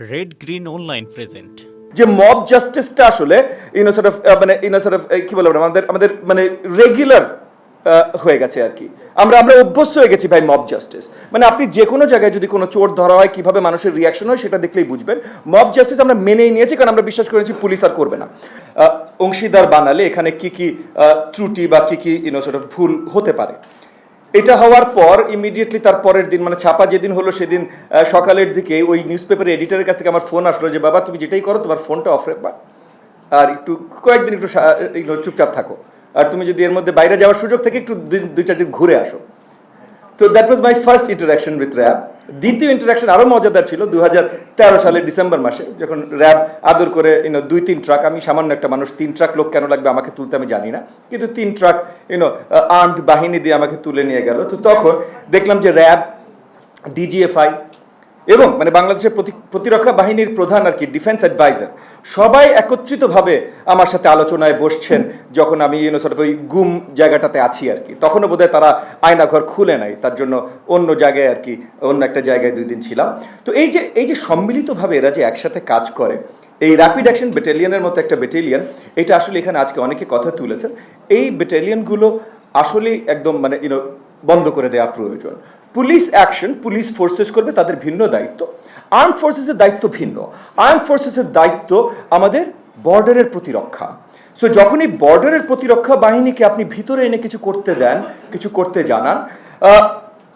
Red green online present যে mob জাস্টিসটা আসলে ইউনো সর্ট অফ মানে ইউনো সর্ট অফ কি বলব আমাদের আমাদের মানে রেগুলার হয়ে গেছে আর কি। আমরা আমরা অভ্যস্ত হয়ে গেছি ভাই মব জাস্টিস মানে আপনি যে কোনো জায়গায় যদি কোনো চোর ধরা হয়, কীভাবে মানুষের রিয়াকশন হয়, সেটা দেখলেই বুঝবেন। মব জাস্টিস আমরা মেনেই নিয়েছি, কারণ আমরা বিশ্বাস করেছি পুলিশ আর করবে না। অংশীদার বানালে এখানে কি কি ত্রুটি বা কি কি ইউনো সর্ট অফ ভুল হতে পারে। এটা হওয়ার পর ইমিডিয়েটলি তার পরের দিন মানে ছাপা যেদিন হলো সেদিন সকালের দিকে ওই নিউজ পেপারের এডিটারের কাছ থেকে আমার ফোন আসলো যে, বাবা, তুমি যেটাই করো তোমার ফোনটা অফ রাখবা আর একটু, কয়েকদিন একটু চুপচাপ থাকো। আর তুমি যদি এর মধ্যে বাইরে যাওয়ার সুযোগ থেকে, একটু দুই চার দিন ঘুরে আসো। তো that was my first interaction with RAB দ্বিতীয় ইন্টারাকশন আরও মজাদার ছিল দু হাজার তেরো সালের ডিসেম্বর মাসে, যখন র্যাব আদর করে ইউনো দুই তিন ট্রাক আমি সামান্য একটা মানুষ, তিন ট্রাক লোক কেন লাগবে আমাকে তুলতে আমি জানি না, কিন্তু তিন ট্রাক ইউনো আর্মড বাহিনী দিয়ে আমাকে তুলে নিয়ে গেল। তো তখন দেখলাম যে র্যাব ডিজিএফআই এবং মানে বাংলাদেশের প্রতি- প্রতিরক্ষা বাহিনীর প্রধান আর কি ডিফেন্স অ্যাডভাইজার সবাই একত্রিতভাবে আমার সাথে আলোচনায় বসছেন যখন আমি ইউনো ওই গুম জায়গাটাতে আছি আর কি। তখনও বোধহয় তারা আয়নাঘর খুলে নাই, তার জন্য অন্য জায়গায় আর কি, অন্য একটা জায়গায় দুই দিন ছিলাম। তো এই যে এই যে সম্মিলিতভাবে এরা যে একসাথে কাজ করে, এই র্যাপিড অ্যাকশন ব্যাটালিয়নের মতো একটা ব্যাটালিয়ন এটা আসলে এখানে আজকে অনেকে কথা তুলেছেন। এই ব্যাটালিয়নগুলো আসলেই একদম মানে ইউনো বন্ধ করে দেওয়া প্রয়োজন। পুলিশ অ্যাকশন পুলিশ ফোর্সেস করবে তাদের ভিন্ন দায়িত্ব। আর্ম ফোর্সেসের দায়িত্ব ভিন্ন। আর্ম ফোর্সেসের দায়িত্ব আমাদের বর্ডারের প্রতিরক্ষা। সো যখনই বর্ডারের প্রতিরক্ষা বাহিনীকে আপনি ভিতরে এনে কিছু করতে দেন, কিছু করতে জানান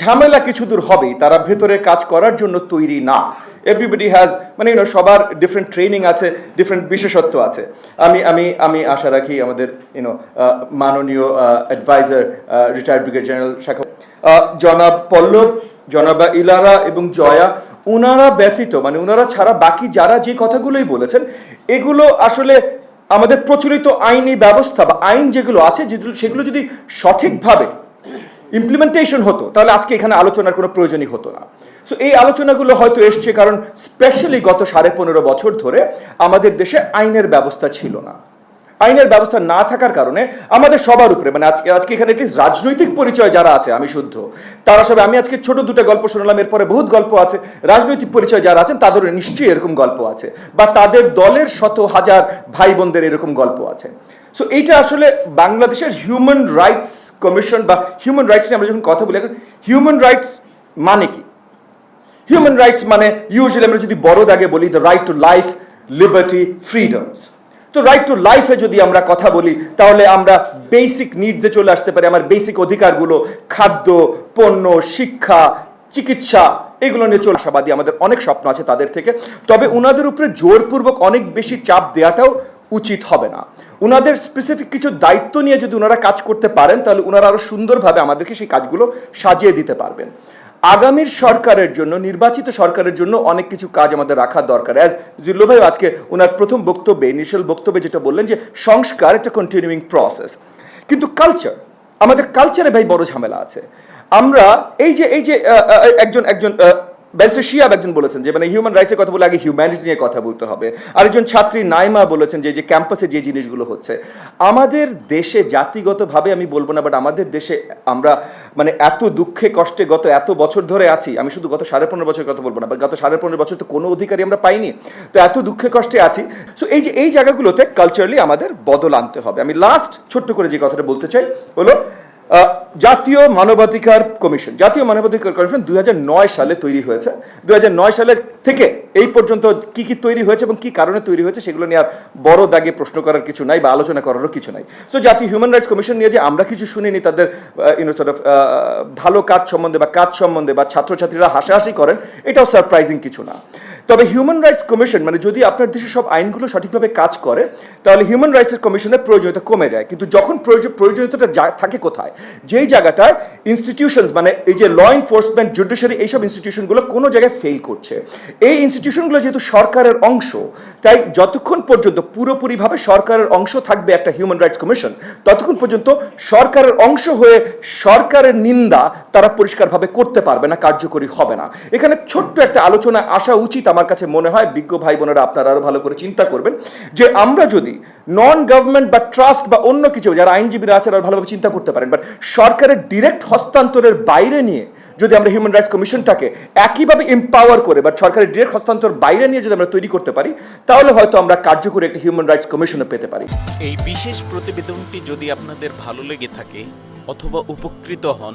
ঝামেলা কিছু দূর হবেই, তারা ভেতরে কাজ করার জন্য তৈরি না। এভরিবডি হ্যাজ মানে ইউনো সবার ডিফারেন্ট ট্রেনিং আছে ডিফারেন্ট বিশেষত্ব আছে। আমি আমি আমি আশা রাখি আমাদের ইউনো মাননীয় অ্যাডভাইজার রিটায়ার্ড ব্রিগেড জেনারেল শাখা জনাব পল্লব, জনাবা ইলারা এবং জয়া, উনারা ব্যতীত মানে উনারা ছাড়া বাকি যারা যে কথাগুলোই বলেছেন, এগুলো আসলে আমাদের প্রচলিত আইনি ব্যবস্থা বা আইন যেগুলো আছে, যেগুলো, সেগুলো যদি সঠিকভাবে ইমপ্লিমেন্টেশন হতো, তাহলে আজকে এখানে আলোচনার কোনো প্রয়োজনই হতো না। সো এই আলোচনাগুলো হয়তো এসছে কারণ স্পেশালি গত সাড়ে পনেরো বছর ধরে আমাদের দেশে আইনের ব্যবস্থা ছিল না। আইনের ব্যবস্থা না থাকার কারণে আমাদের সবার উপরে মানে আজকে আজকে এখানে একটি রাজনৈতিক পরিচয় যারা আছে, আমি শুদ্ধ। তারা সবাই, আমি আজকে ছোট দুটো গল্প শুনলাম, এরপরে বহুত গল্প আছে। রাজনৈতিক পরিচয় যারা আছেন তাদের নিশ্চয়ই এরকম গল্প আছে। বা তাদের দলের শত হাজার ভাই বোনদের এরকম গল্প আছে। সো এইটা আসলে বাংলাদেশের হিউম্যান রাইটস কমিশন বা হিউম্যান রাইটস নিয়ে আমরা যখন কথা বলি, এখন হিউম্যান রাইটস মানে কি? হিউম্যান রাইটস মানে ইউজুয়ালি আমরা যদি বড় দাগে বলি the right to life liberty freedoms তো রাইট টু লাইফে যদি আমরা কথা বলি, তাহলে আমরা বেসিক নিডসে চলে আসতে পারি, আমার বেসিক অধিকারগুলো, খাদ্য, পণ্য, শিক্ষা, চিকিৎসা, এগুলো নিয়ে চলে আশাবাদী আমাদের অনেক স্বপ্ন আছে তাদের থেকে। তবে উনাদের উপরে জোরপূর্বক অনেক বেশি চাপ দেওয়াটাও উচিত হবে না। উনাদের স্পেসিফিক কিছু দায়িত্ব নিয়ে যদি ওনারা কাজ করতে পারেন, তাহলে ওনারা আরও সুন্দরভাবে আমাদেরকে সেই কাজগুলো সাজিয়ে দিতে পারবেন। আগামীর সরকারের জন্য, নির্বাচিত সরকারের জন্য অনেক কিছু কাজ আমাদের রাখা দরকার। অ্যাজ জিল্লু ভাই, আজকে ওনার প্রথম বক্তব্যে, ইনিশিয়াল বক্তব্যে যেটা বললেন যে, সংস্কার একটা কন্টিনিউইং প্রসেস কিন্তু কালচার আমাদের কালচারে ভাই বড় ঝামেলা আছে। আমরা এই যে এই যে একজন একজন ব্যারিস্টার শিয়াব একজন বলেছেন যে মানে হিউম্যান রাইটসের কথা বলে আগে হিউম্যানিটি নিয়ে কথা বলতে হবে। আরেকজন ছাত্রী নাইমা বলেছেন যে যে ক্যাম্পাসে যে জিনিসগুলো হচ্ছে, আমাদের দেশে জাতিগতভাবে আমি বলব না বাট আমাদের দেশে আমরা মানে এত দুঃখে কষ্টে গত এত বছর ধরে আছি, আমি শুধু গত সাড়ে পনেরো বছর কথা বলব না বাট গত সাড়ে পনেরো বছর তো কোনো অধিকারই আমরা পাইনি, তো এত দুঃখে কষ্টে আছি। সো এই যে, এই জায়গাগুলোতে কালচারালি আমাদের বদল আনতে হবে। আমি লাস্ট ছোট্ট করে যে কথাটা বলতে চাই, হলো জাতীয় মানবাধিকার কমিশন, জাতীয় মানবাধিকার কমিশন দুই হাজার নয় সালে তৈরি হয়েছে। দুই নয় সালে থেকে এই পর্যন্ত কি কি তৈরি হয়েছে এবং কি কারণে তৈরি হয়েছে সেগুলো নিয়ে আর বড় দাগে প্রশ্ন করার কিছু নাই বা আলোচনা করারও কিছু নাই। সো জাতীয় হিউম্যান রাইটস কমিশন নিয়ে যে আমরা কিছু শুনিনি, তাদের ইউনো সর্ট অফ ভালো কাজ সম্বন্ধে বা কাজ সম্বন্ধে বা ছাত্রছাত্রীরা হাসাহাসি করেন, এটাও সারপ্রাইজিং কিছু না। তবে হিউম্যান রাইটস কমিশন মানে যদি আপনার দেশে সব আইনগুলো সঠিকভাবে কাজ করে, তাহলে হিউম্যান রাইটসের কমিশনের প্রয়োজনীয়তা কমে যায়। কিন্তু যখন প্রয়োজন প্রয়োজনীয়তাটা থাকে কোথায়, যেই জায়গাটায় ইনস্টিটিউশনস মানে এই যে ল এনফোর্সমেন্ট জুডিশিয়ারি এইসব ইনস্টিটিউশনগুলো কোনো জায়গায় ফেল করছে। এই ইনস্টিটিউশনগুলো যেহেতু সরকারের অংশ, তাই যতক্ষণ পর্যন্ত পুরোপুরিভাবে সরকারের অংশ থাকবে একটা হিউম্যান রাইটস কমিশন ততক্ষণ পর্যন্ত সরকারের অংশ হয়ে সরকারের নিন্দা তারা পরিষ্কারভাবে করতে পারবে না, কার্যকরী হবে না। এখানে ছোট্ট একটা আলোচনা আসা উচিত আমার কাছে মনে হয় বিজ্ঞ ভাই বোনেরা আপনারা আরও ভালো করে চিন্তা করবেন যে আমরা যদি নন গভর্নমেন্ট বা ট্রাস্ট বা অন্য কিছু, যারা আইনজীবীরা আছেন, আরও ভালোভাবে চিন্তা করতে পারেন বাট সরকারের ডিরেক্ট হস্তান্তরের বাইরে নিয়ে যদি আমরা হিউম্যান রাইটস কমিশনটাকে একইভাবে এম্পাওয়ার করে বা সরকারের ডিরেক্ট হস্তান্তর বাইরে নিয়ে যদি আমরা তৈরি করতে পারি, তাহলে হয়তো আমরা কার্যকরী একটা হিউম্যান রাইটস কমিশনও পেতে পারি। এই বিশেষ প্রতিবেদনটি যদি আপনাদের ভালো লেগে থাকে অথবা উপকৃত হন